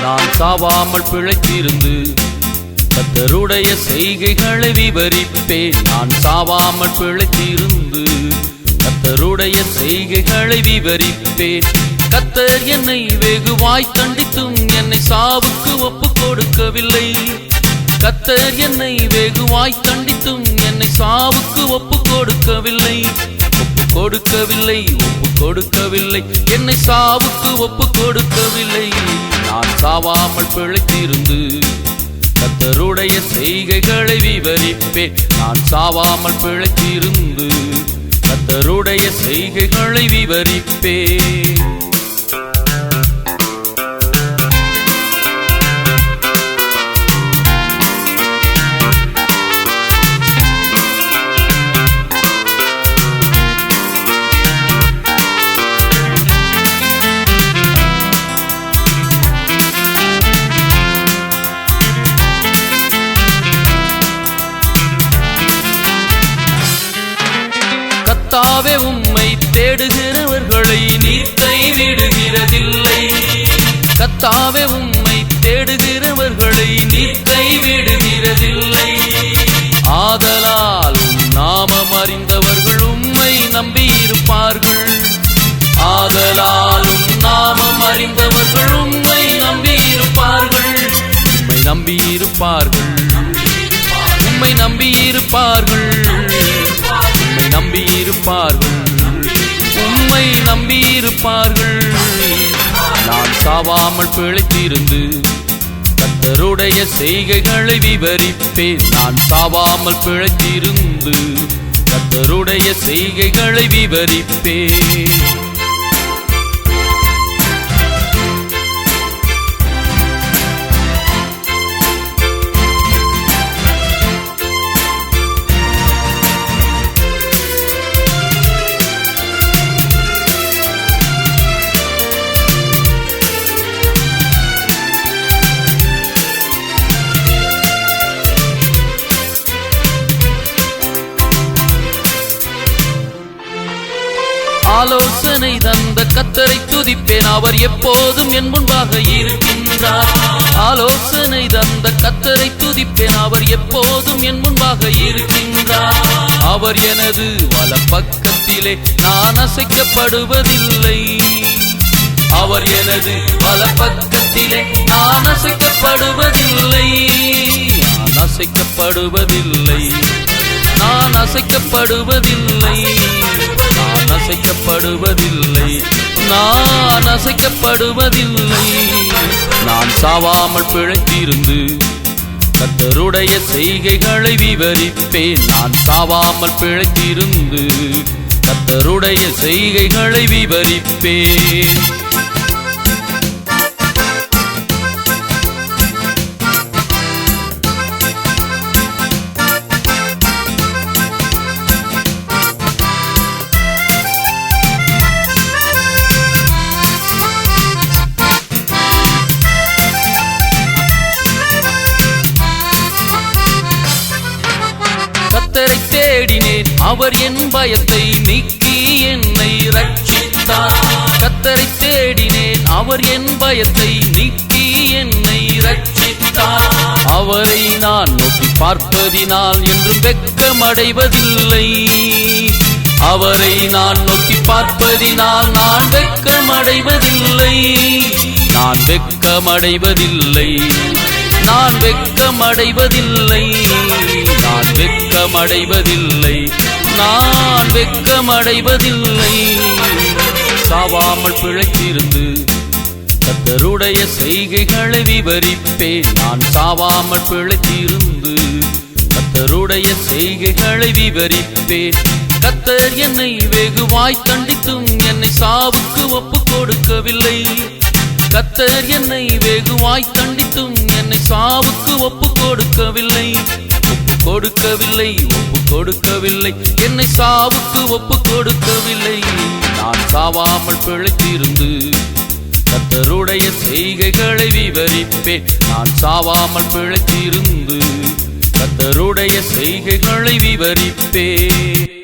நான் சாவாமல் பிழைத்திருந்து கத்தருடைய செய்கைகளை விவரிப்பேன். நான் சாவாமல் பிழைத்திருந்து கத்தருடைய செய்கைகளை விவரிப்பேன். கத்தர் என்னை வெகுவாய் தண்டித்தும் என்னை சாவுக்கு ஒப்பு கொடுக்கவில்லை. கத்தர் என்னை வெகுவாய் தண்டித்தும் என்னை சாவுக்கு ஒப்பு கொடுக்கவில்லை. ஒப்பு கொடுக்கவில்லை ஒப்பு கொடுக்கவில்லை. என்னை சாவுக்கு ஒப்பு கொடுக்கவில்லை. நான் சாவாமல் பிழைத்திருந்து கத்தருடைய செய்கைகளை விவரிப்பேன். நான் சாவாமல் பிழைத்திருந்து கத்தருடைய செய்கைகளை விவரிப்பேன். கர்த்தாவே உம்மை தேடுகிறவர்களை நீர் கைவிடுகிறதில்லை. கத்தாவே உம்மை தேடுகிறவர்களை நீர் கைவிடுகிறதில்லை. ஆதலால் நாமம் அறிந்தவர்கள் உம்மை நம்பியிருப்பார்கள். ஆதலாலும் நாமம் அறிந்தவர்கள் உம்மை நம்பியிருப்பார்கள். உம்மை நம்பியிருப்பார்கள். உம்மை நம்பியிருப்பார்கள். நம்பியிருப்பார்கள் உண்மை நம்பியிருப்பார்கள். நான் சாவாமல் பிழைத்திருந்து கத்தருடைய செய்கைகளை விவரிப்பேன். நான் சாவாமல் பிழைத்திருந்து கத்தருடைய செய்கைகளை விவரிப்பேன். ஆலோசனை தந்த கத்தரை துதிப்பேன். அவர் எப்போதும் என் முன்பாக இருக்கின்றார். ஆலோசனை தந்த கத்தரை துதிப்பேன். அவர் எப்போதும் என் முன்பாக இருக்கின்றார். அவர் எனது வல பக்கத்திலே நான் அசைக்கப்படுவதில்லை. அவர் எனது வல பக்கத்திலே நான் அசைக்கப்படுவதில்லை. நான் அசைக்கப்படுவதில்லை. நான் அசைக்கப்படுவதில்லை. அசைக்கப்படுவதில்லை நான் அசைக்கப்படுவதில்லை. நான் சாவாமல் பிழைத்திருந்து கத்தருடைய செய்கைகளை விவரிப்பேன். நான் சாவாமல் பிழைத்திருந்து கத்தருடைய செய்கைகளை விவரிப்பேன். அவர் என் பயத்தை நீக்கி என்னை ரட்சித்தார் கத்தரை தேடினேன் அவர் என் பயத்தை நீக்கி என்னை ரட்சித்தார் அவரை நான் நோக்கி பார்ப்பதினால் என்றும் வெட்கமடைவதில்லை அவரை நான் நோக்கி பார்ப்பதினால் நான் வெட்கமடைவதில்லை நான் வெட்கமடைவதில்லை நான் வெட்கமடைவதில்லை நான் வெட்கமடைவதில்லை நான் வெட்கமடைவதில்லை சாவாமல் பிழைத்திருந்து கத்தருடைய செய்கைகளை விவரிப்பேன். நான் சாவாமல் பிழைத்திருந்து கத்தருடைய செய்கைகளை விவரிப்பேன். கத்தர் என்னை வெகுவாய் தண்டித்தும் என்னை சாவுக்கு ஒப்பு கொடுக்கவில்லை. கத்தர் என்னை வெகுவாய் தண்டித்தும் என்னை சாவுக்கு ஒப்பு கொடுக்கவில்லை. கொடுக்கவில்லை ஒப்பு கொடுக்கவில்லை. என்னை சாவுக்கு ஒப்பு கொடுக்கவில்லை. நான் சாவாமல் பிழைத்திருந்து கத்தருடைய செய்கைகளை விவரிப்பேன். நான் சாவாமல் பிழைத்திருந்து கத்தருடைய செய்கைகளை விவரிப்பேன்.